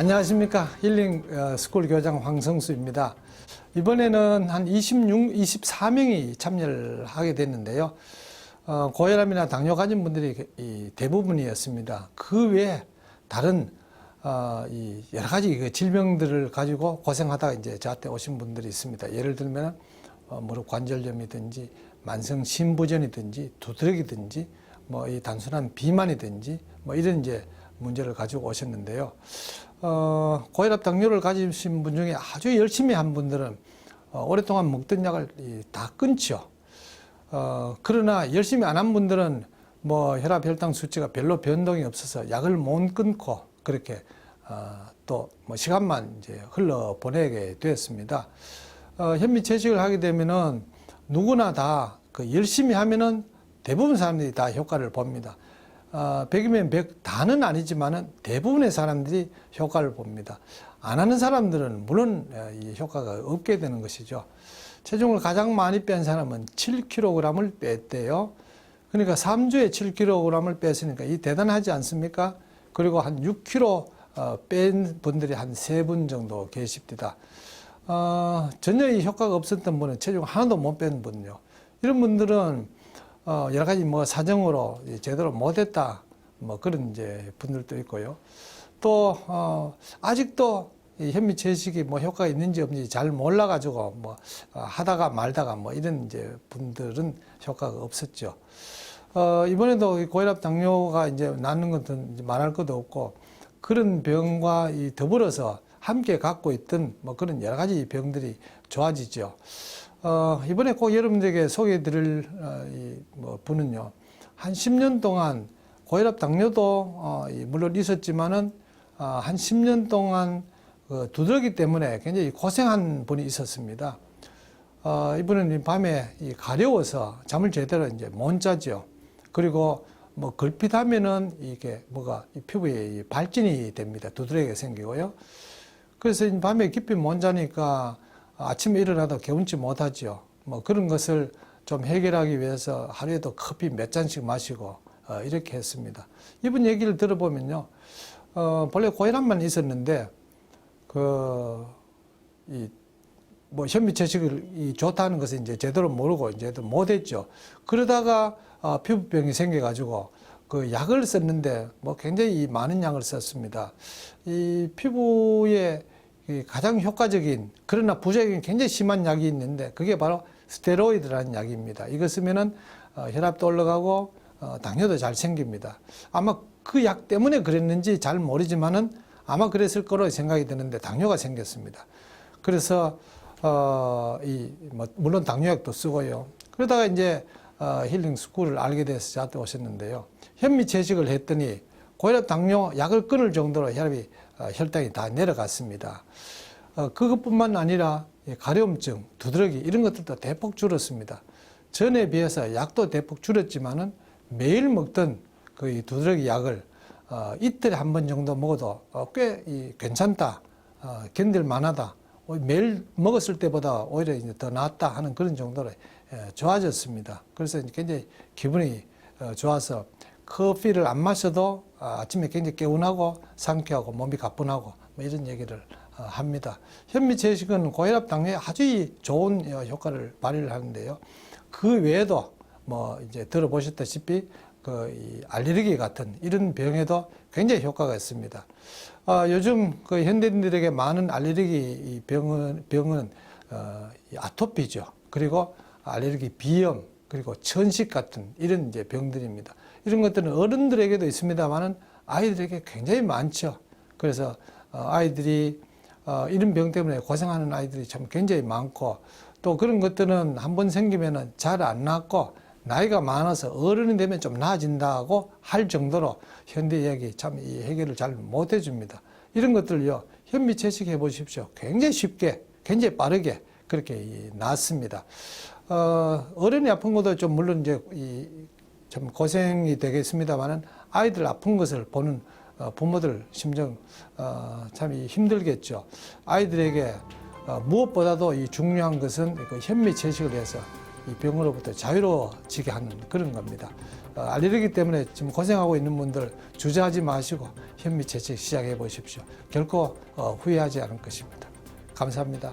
안녕하십니까 힐링 어, 스쿨 교장 황성수입니다. 이번에는 한 26, 24명이 참여를 하게 됐는데요. 어, 고혈압이나 당뇨 가진 분들이 이 대부분이었습니다. 그 외에 다른 어, 이 여러 가지 그 질병들을 가지고 고생하다가 이제 저한테 오신 분들이 있습니다. 예를 들면 어, 무릎 관절염이든지 만성 심부전이든지 두드러기든지 뭐 이 단순한 비만이든지 뭐 이런 이제 문제를 가지고 오셨는데요. 어, 고혈압 당뇨를 가지신 분 중에 아주 열심히 한 분들은 어, 오랫동안 먹던 약을 이, 다 끊죠. 어, 그러나 열심히 안 한 분들은 뭐 혈압 혈당 수치가 별로 변동이 없어서 약을 못 끊고 그렇게 어, 또뭐 시간만 이제 흘러 보내게 되었습니다. 어, 현미 채식을 하게 되면은 누구나 다 그 열심히 하면은 대부분 사람들이 다 효과를 봅니다. 어, 100이면 100 다는 아니지만은 대부분의 사람들이 효과를 봅니다. 안 하는 사람들은 물론 어, 이 효과가 없게 되는 것이죠. 체중을 가장 많이 뺀 사람은 7kg을 뺐대요. 그러니까 3주에 7kg을 뺐으니까 이 대단하지 않습니까? 그리고 한 6kg 어, 뺀 분들이 한세분 정도 계십니다. 어, 전혀 이 효과가 없었던 분은 체중 하나도 못 뺀 분요. 이런 분들은 어, 여러 가지 뭐 사정으로 제대로 못했다 뭐 그런 이제 분들도 있고요. 또 어, 아직도 이 현미 채식이 뭐 효과가 있는지 없는지 잘 몰라가지고 뭐 어, 하다가 말다가 뭐 이런 이제 분들은 효과가 없었죠. 어, 이번에도 이 고혈압 당뇨가 이제 낫는 것은 이제 말할 것도 없고 그런 병과 이 더불어서 함께 갖고 있던 뭐 그런 여러 가지 병들이 좋아지죠. 어, 이번에 꼭 여러분들에게 소개해 드릴 어, 이 뭐 분은요. 한 10년 동안 고혈압 당뇨도 어, 이 물론 있었지만은 어, 한 10년 동안 그 두드러기 때문에 굉장히 고생한 분이 있었습니다. 어, 이분은 이 밤에 이 가려워서 잠을 제대로 이제 못 자죠. 그리고 뭐 걸핏하면은 이게 뭐가 이 피부에 이 발진이 됩니다. 두드러기가 생기고요. 그래서 이 밤에 깊이 못 자니까 아침에 일어나도 개운치 못하죠. 뭐 그런 것을 좀 해결하기 위해서 하루에도 커피 몇 잔씩 마시고 어, 이렇게 했습니다. 이분 얘기를 들어보면요. 어, 본래 고혈압만 있었는데 그이뭐 현미 채식을 이 좋다는 것을 이제 제대로 모르고 이제 못했죠. 그러다가 어, 피부병이 생겨가지고 그 약을 썼는데 뭐 굉장히 많은 약을 썼습니다. 이 피부에 이 가장 효과적인 그러나 부작용이 굉장히 심한 약이 있는데 그게 바로 스테로이드라는 약입니다. 이거 쓰면은 어, 혈압도 올라가고 어, 당뇨도 잘 생깁니다. 아마 그 약 때문에 그랬는지 잘 모르지만은 아마 그랬을 거로 생각이 드는데 당뇨가 생겼습니다. 그래서 어, 이, 뭐, 물론 당뇨약도 쓰고요. 그러다가 이제 어, 힐링 스쿨을 알게 돼서 저한테 오셨는데요. 현미 채식을 했더니 고혈압 당뇨 약을 끊을 정도로 혈압이 어, 혈당이 다 내려갔습니다. 어, 그것뿐만 아니라 이 가려움증, 두드러기 이런 것들도 대폭 줄었습니다. 전에 비해서 약도 대폭 줄었지만은 매일 먹던 그이 두드러기 약을 어, 이틀에 한 번 정도 먹어도 어, 꽤 이, 괜찮다, 어, 견딜 만하다. 오- 매일 먹었을 때보다 오히려 이제 더 낫다 하는 그런 정도로 예, 좋아졌습니다. 그래서 굉장히 기분이 어, 좋아서 커피를 안 마셔도 아, 아침에 굉장히 개운하고 상쾌하고 몸이 가뿐하고 뭐 이런 얘기를 어, 합니다. 현미 채식은 고혈압 당뇨에 아주 좋은 어, 효과를 발휘를 하는데요. 그 외에도 뭐 이제 들어보셨다시피 그이 알레르기 같은 이런 병에도 굉장히 효과가 있습니다. 어, 요즘 그 현대인들에게 많은 알레르기 이 병은 병은 어, 이 아토피죠. 그리고 알레르기 비염 그리고 천식 같은 이런 이제 병들입니다. 이런 것들은 어른들에게도 있습니다만은 아이들에게 굉장히 많죠. 그래서 어, 아이들이 어, 이런 병 때문에 고생하는 아이들이 참 굉장히 많고 또 그런 것들은 한 번 생기면은 잘 안 낫고 나이가 많아서 어른이 되면 좀 나아진다고 할 정도로 현대 의학이 참 이 해결을 잘 못 해줍니다. 이런 것들요 현미 채식해 보십시오. 굉장히 쉽게, 굉장히 빠르게 그렇게 이 낫습니다. 어, 어른이 아픈 것도 좀 물론 이제 이 참 고생이 되겠습니다만은 아이들 아픈 것을 보는 어, 부모들 심정 어, 참이 힘들겠죠. 아이들에게 어, 무엇보다도 이 중요한 것은 그 현미 채식을 해서 이 병으로부터 자유로워지게 하는 그런 겁니다. 어, 알레르기 때문에 지금 고생하고 있는 분들 주저하지 마시고 현미 채취 시작해 보십시오. 결코 어, 후회하지 않을 것입니다. 감사합니다.